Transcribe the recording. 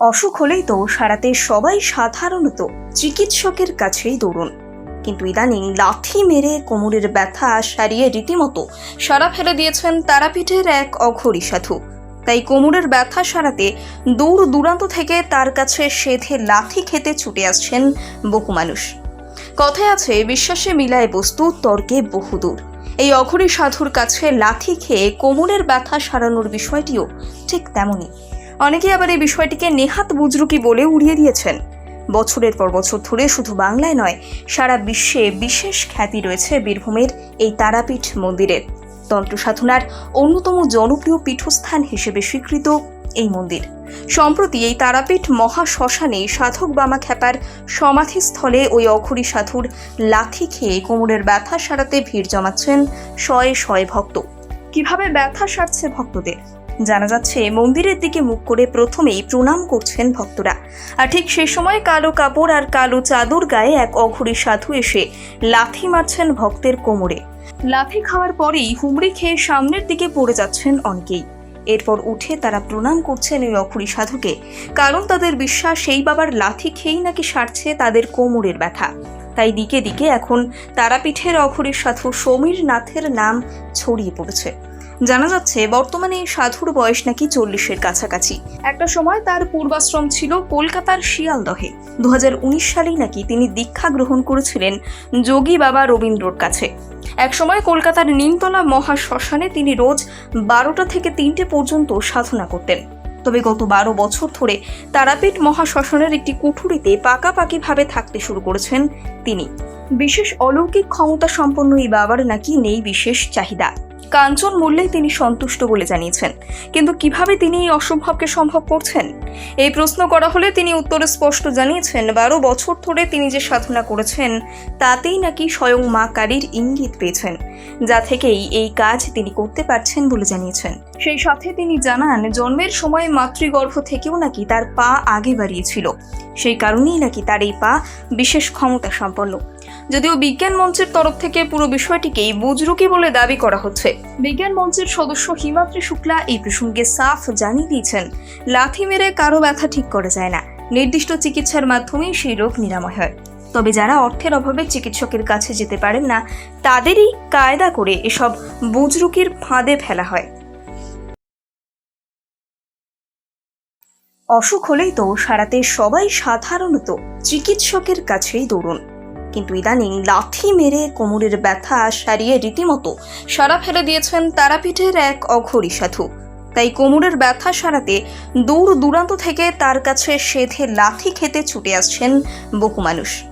অসুখ হলেই তো সারাতে সবাই সাধারণত চিকিৎসকের কাছেই দৌড়ুন। কিন্তু ইদানিং লাথি মেরে কোমরের ব্যথা সারিয়ে রীতিমতো সারা ফেলে দিয়েছেন তারাপীঠের এক অঘরী সাধু। তাই কোমরের ব্যথা সারাতে দূর দূরান্ত থেকে তার কাছে সেধে লাথি খেতে ছুটে আসছেন বহু মানুষ। কথায় আছে, বিশ্বাসে মিলায় বস্তু, তর্কে বহুদূর এই অঘরী সাধুর কাছে লাথি খেয়ে কোমরের ব্যথা সারানোর বিষয়টিও ঠিক তেমনই। অনেকে আবার এই বিষয়টিকে নেহাত বুজরুকি বলে উড়িয়ে দিয়েছেন। বছরের পর বছর ধরে শুধু বাংলায় নয়, সারা বিশ্বে বিশেষ খ্যাতি রয়েছে বীরভূমের এই তারাপীঠ মন্দিরের তন্ত্র সাধনার অন্যতম জনপ্রিয় পীঠস্থান হিসেবে স্বীকৃত এই মন্দির। সম্প্রতি এই তারাপীঠ মহা শ্মশানে সাধক বামা খ্যাপার সমাধিস্থলে ওই অঘরী সাধুর লাথি খেয়ে কোমরের ব্যথা সারাতে ভিড় জমাচ্ছেন শয়ে শয়ে ভক্ত। কীভাবে ব্যথা সারছে ভক্তদের? জানা যাচ্ছে, মন্দিরের দিকে মুখ করে প্রথমেই প্রণাম করছেন ভক্তরা। আর ঠিক সে সময় কালো কাপড় আর কালো চাদর গায়ে এক অঘরী সাধু এসে লাথি মারছেন ভক্তের কোমরে। লাথি খাওয়ার পরেই হুমড়ি খেয়ে সামনের দিকে পড়ে যাচ্ছেন অনেকেই। এরপর উঠে তারা প্রণাম করছেন ওই অঘরী সাধুকে। কারণ তাদের বিশ্বাস সেই বাবার লাথি খেয়েই নাকি সারছে তাদের কোমরের ব্যথা। তাই দিকে দিকে এখন তারাপীঠের অঘরী সাধু সমীর নাথের নাম ছড়িয়ে পড়েছে। জানা যাচ্ছে, বর্তমানে এই সাধুর বয়স নাকি চল্লিশের কাছাকাছি। একটা সময় তার পূর্বাশ্রম ছিল কলকাতার শিয়ালদহে। দু সালেই নাকি তিনি দীক্ষা গ্রহণ করেছিলেন যোগী বাবা রবীন্দ্রর কাছে। একসময় কলকাতার নিমতলা মহা শ্মশানে তিনি রোজ বারোটা থেকে তিনটে পর্যন্ত সাধনা করতেন। তবে গত বারো বছর ধরে তারাপীঠ মহাশ্মশানের একটি কুঠুরিতে পাকাপাকিভাবে থাকতে শুরু করেছেন তিনি। বিশেষ অলৌকিক ক্ষমতা সম্পন্ন এই বাবার নাকি নেই বিশেষ চাহিদা। কাঞ্চন মূল্যে তিনি সন্তুষ্ট বলে জানিয়েছেন। কিন্তু কীভাবে তিনি এই অসম্ভবকে সম্ভব করছেন? এই প্রশ্ন করা হলে তিনি উত্তরে স্পষ্ট জানিয়েছেন, বারো বছর ধরে তিনি যে সাধনা করেছেন, তাতেই নাকি স্বয়ং মা কালীর ইঙ্গিত পেয়েছেন, যা থেকেই এই কাজ তিনি করতে পারছেন বলে জানিয়েছেন। সেই সাথে তিনি জানান, জন্মের সময় মাতৃগর্ভ থেকেও নাকি তার পা আগে বাড়িয়েছিল। সেই কারণেই নাকি তার এই পা বিশেষ ক্ষমতা সম্পন্ন। যদিও বিজ্ঞান মঞ্চের তরফ থেকে পুরো বিষয়টিকেই বুজরুকি বলে দাবি করা হচ্ছে। বিজ্ঞান মঞ্চের সদস্য হিমাদ্রি শুক্লা এই প্রসঙ্গে সাফ জানিয়ে দিয়েছেন, লাথি মেরে কারও ব্যথা ঠিক করা যায় না। নির্দিষ্ট চিকিৎসার মাধ্যমেই সেই রোগ নিরাময় হয়। তবে যারা অর্থের অভাবে চিকিৎসকের কাছে যেতে পারেন না, তাদেরই কায়দা করে এসব বুজরুকির ফাঁদে ফেলা হয়। অসুখ হলেই তো সারাতে সবাই সাধারণত চিকিৎসকের কাছেই দৌড়ুন। কিন্তু ইদানিং লাথি মেরে কোমরের ব্যথা সারিয়ে রীতিমতো সারা ফেলে দিয়েছেন তারাপীঠের এক অঘরী সাধু। তাই কোমরের ব্যথা সারাতে দূর দূরান্ত থেকে তার কাছে সেধে লাথি খেতে ছুটে আসছেন বহু মানুষ।